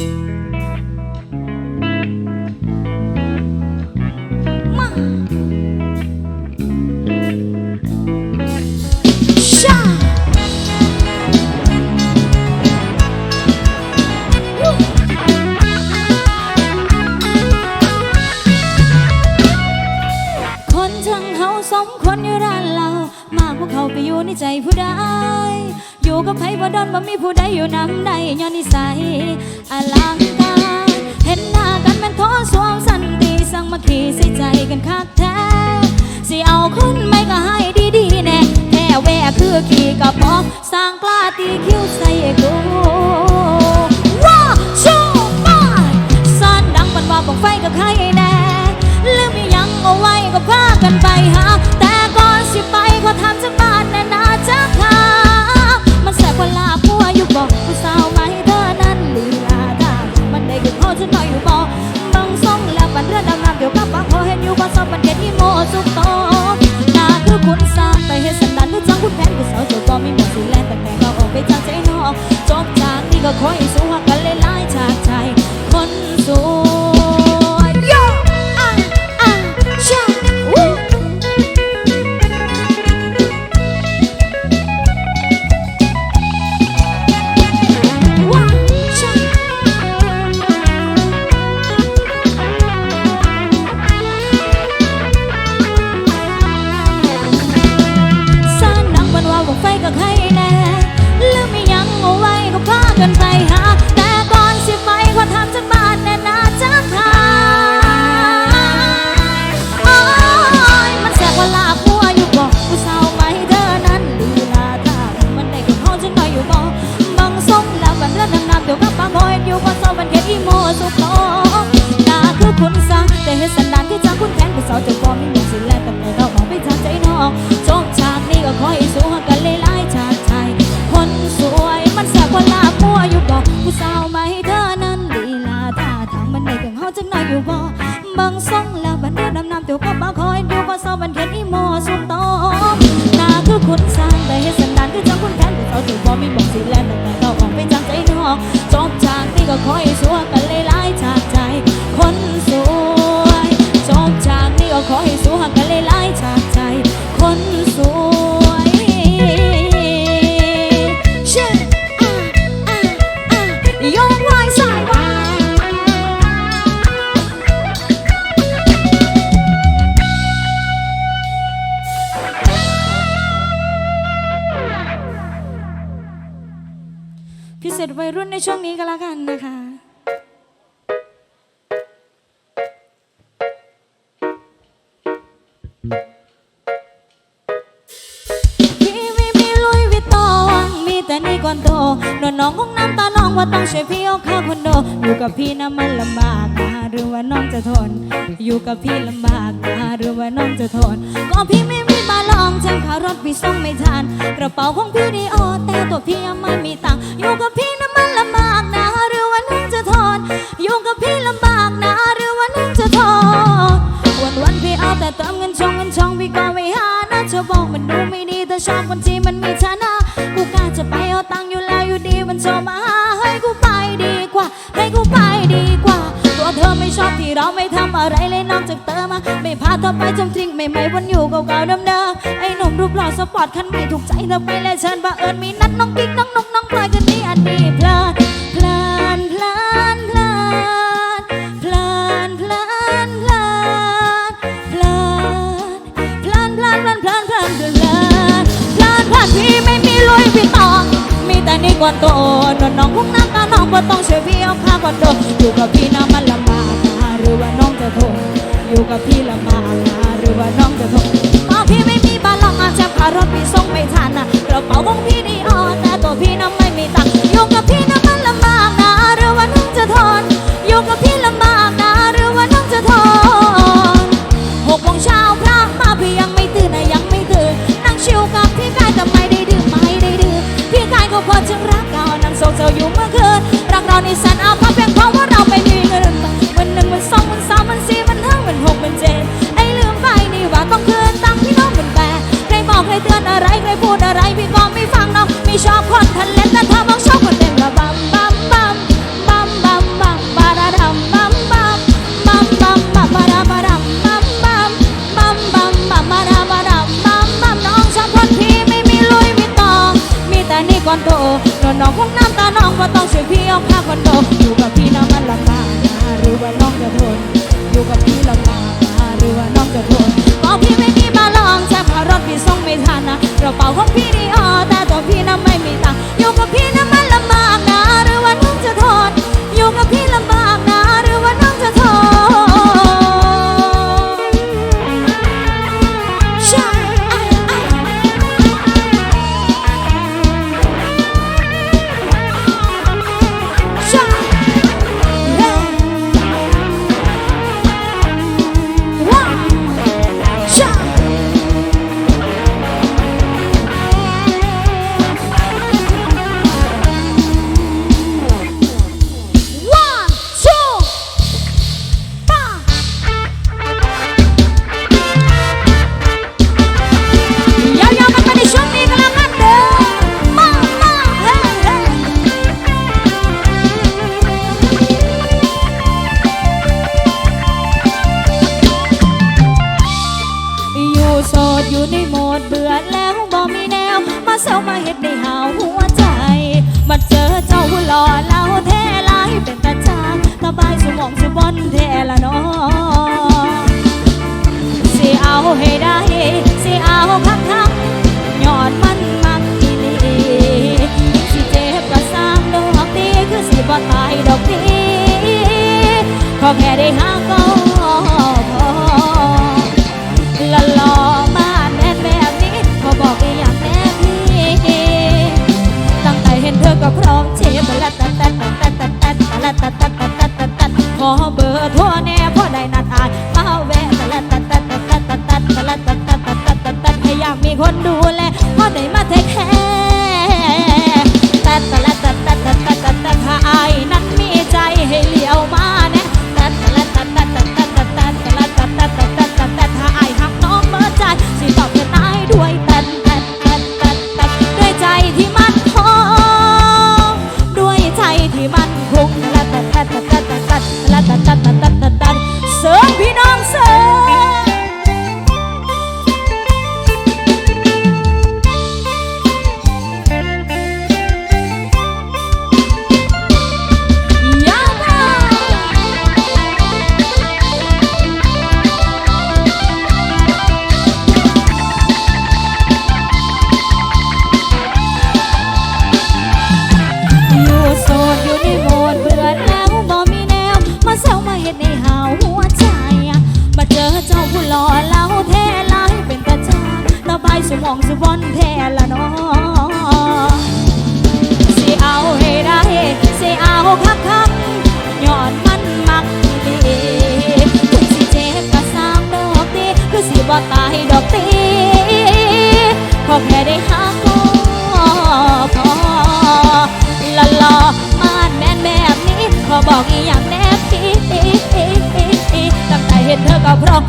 Thank you. เขาไปอยู่ในใจผู้ใดอยู่กับไผบ่ดอนบ่มีผู้ใดอยู่นำใดย้อนนิสัยอลังการเห็นหน้ากันแมันท้อสวมสันติสั่งมาขี่ใส่ใจกันคักแท้สิเอาคนไม่ก็ให้ดีๆแน่แค่แวะคือขี่กับพอกสร้างกล้าตีคิ้วใส่กู บันเกตอีโมสุกโตอนาคือคุณสร้างไปเฮ็ดสันดานคือจังคุณแผนคือสาวเจ้าก็ไม่หมดสิแลนแต่แต่ก็ออกไปจากใจนอกจบจากนี้ก็คอยสู้หัก ยกไหวสายไหวพิเศษวัยรุ่นในช่วงนี้ก็แล้วกันนะคะพี่ อนโตนวลน้องของน้ำตาน้องว่าต้องช่วยพี่เอาค่าคอนโด อยู่กับพี่นะมันลำบากนะหรือว่าน้องจะทน อยู่กับพี่ลำบากนะหรือว่าน้องจะทน ก็พี่ไม่มีมาลองแจ้งค่ารถพี่ส่งไม่ทัน กระเป๋าของพี่ดีโอแต่ตัวพี่ยังไม่มีตังค์อยู่กับพี่นะมันลำบากนะหรือว่าน้องจะทน อยู่กับพี่ อสปอร์ตคันใหม่ถูกใจเธอไปเลยเชิญบังเอิญมีนัดน้องกิ๊กน้องนกน้องพลอยกันนี่อันนี้เพลินเพลินเพลินเพลินเพลินเพลินเพลินเพลินเพลินเพลินเพลินเพลินเพลินเพลินเพลินเพลินเพลินพี่ไม่มีลุยพี่ตองมีแต่นี่ก่อนโตนวลน้องพุ่งน้ำตาน้องก็ต้องช่วยพี่เอาค่าคอนโดอยู่กับพี่นะมันลำบากหรือว่าน้องจะทนอยู่กับพี่ลำบากหรือว่าน้องจะทนก็พี่ไม่มีบาล องอาพารถพี่ส่งไม่ทันกระเป๋าของพี่ดีออแต่ตัวพี่น่ะไม่มีตังค์อยู่กับพี่นะมันลำบากนะหรือว่าน้องจะทนอยู่กับพี่ลำบากนะหรือว่าน้องจะทนหกโมงเช้าพระมาพี่ยังไม่ตื่นนะยังไม่ตื่นนั่งชิวกับพี่กายแต่ไม่ได้ดื่มไม่ได้ดื่มพี่กายก็พอจึงรักเก่านั่งโศกเศร้าอยู่เมื่อคืนรักเราในแสนเอาเชอบคนทะเล่นแต่ถ้ามองชอบคนเล่นระบำบำบำบำบำบำบาราดำบำบำบำบำบำบาราบารับำบำบำบำบำบาราบารับำบำน้องชอบคนที่ไม่มีลุยมีตอง มีแต่นี่ก่อนโตน้องคงน้ำตาน้องว่าต้องเสียพี่เอาผ้าคอนโดอยู่กับพี่น้ำมันลำบากนหรือว่าน้องจะทนอยู่กับพี่ลำบากนหรือว่าน้องจะทนก็พี่ไม่มีมาลองแจะพารถพี่ส่งไม่ทันนะกระเป๋าของพี่นี่อ๋อแต่ตัวพี่น้ำ อยู่กับพี่นะมัน เซลมาเห็ดใดหาหัวใจ มาเจอเจ้าหล่อเล่าแท้ลายเป็นตาจางตาบายสมองสมบอนแท้ละน้อสิเอาให้ได้ สิเอาคัก ขอเบอร์โทรแน่พ่อได้นัดอายมาแวะตะละตะตะตะตะตะตะตะตะตะตะตะตะตะอยากมีคนดูแลพอได้มาเทคแคร์ ห็นเธอก็พร้อม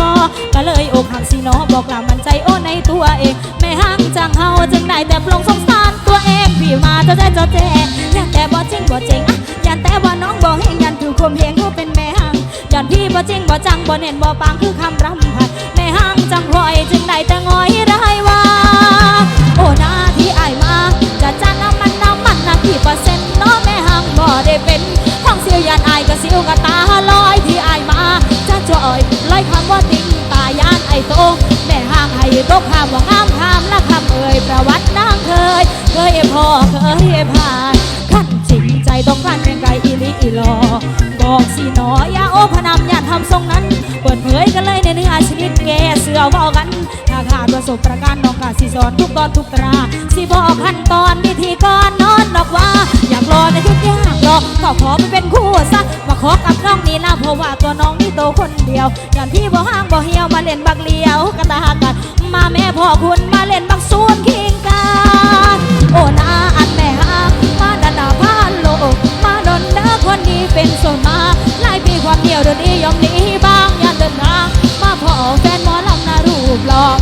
กอก็เลยอกหักสีเนาะบอกลามันใจโอ้ในตัวเอง แม่ห้างจังเฮาจังได้แต่ปลงสงสารตัวเองพี่มาจะเจ้จะแจ้ยันแต่บ่จริงบ่เจ๋งอะยันแต่ว่าน้องบ่เฮงยันถูกคมเหงเขาเป็นแม่ห้างยันพี่บ่จริงบ่จังบ่เน่นบ่ปางคือคำรำพันแม่ห้างจังหอยจึงได้แต่งอยรายว่าโอ้นาที่อายมาจะจ้างน้ำมันน้ำมันนะกี่เปอร์เซ็นต์เนาะแม่ห้างบ่ได้เป็นของเสียยันอายก็เสียวกะตาลอยที่อายมา ลอยคำว่างามคำละคำเอ่ยประวัตินางเคย เคยพ่อเคยผ่านขั้นจริงใจต้องการเป็นไกอีลีอีหลอบอกสิหนอย่าโอพนำอย่าทำทรงนั้น เปิดเผยกันเลยในเนื้อชีวิดแกเสือเว่ากัน สบประการน้องกาสิสอนทุกตอนทุกตราสิบอกขั้นตอนวิธีก่อนนอนนอกว่า อยากรอในทุกอย่างรอก็ขอไปเป็นคู่ซะมาขอกับน้องนี่นะเพราะว่าตัวน้องนี่โตคนเดียวอย่างที่บ่ห้างบ่เหี่ยวมาเล่นบักเลียวกระตากันมาแม่พ่อคุณมาเล่นบักซูนคิงกันโอ้นาอันแม่ฮักมาดันดาพานโลกมาดนเด้อคนนี้เป็นส่วนมาหลายปีความเดียวเดี๋ยวนี้ยอมหนีบ้างยานเดินทางมาพ่อแฟนหมอลำนารูปหลอคั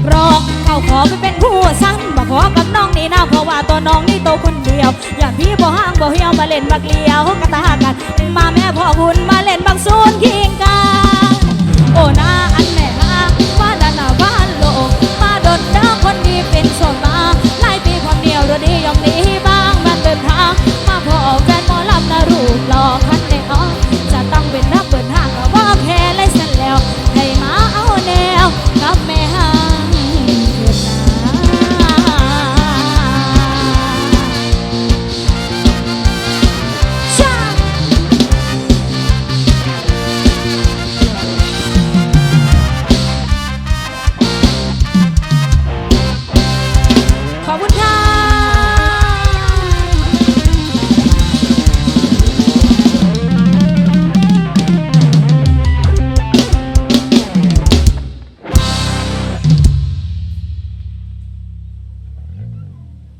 นอยากรอเขาขอไปเป็นผู้สั่งมาขอกับน้องนี่นะเพราะว่าตัวน้องนี่โตคนเดียว อย่าพี่บ่ห้างบ่เหี่ยวมาเล่นบักเลียวกระตากันมาแม่พ่อคุณมาเล่นบักซูนคิงกัน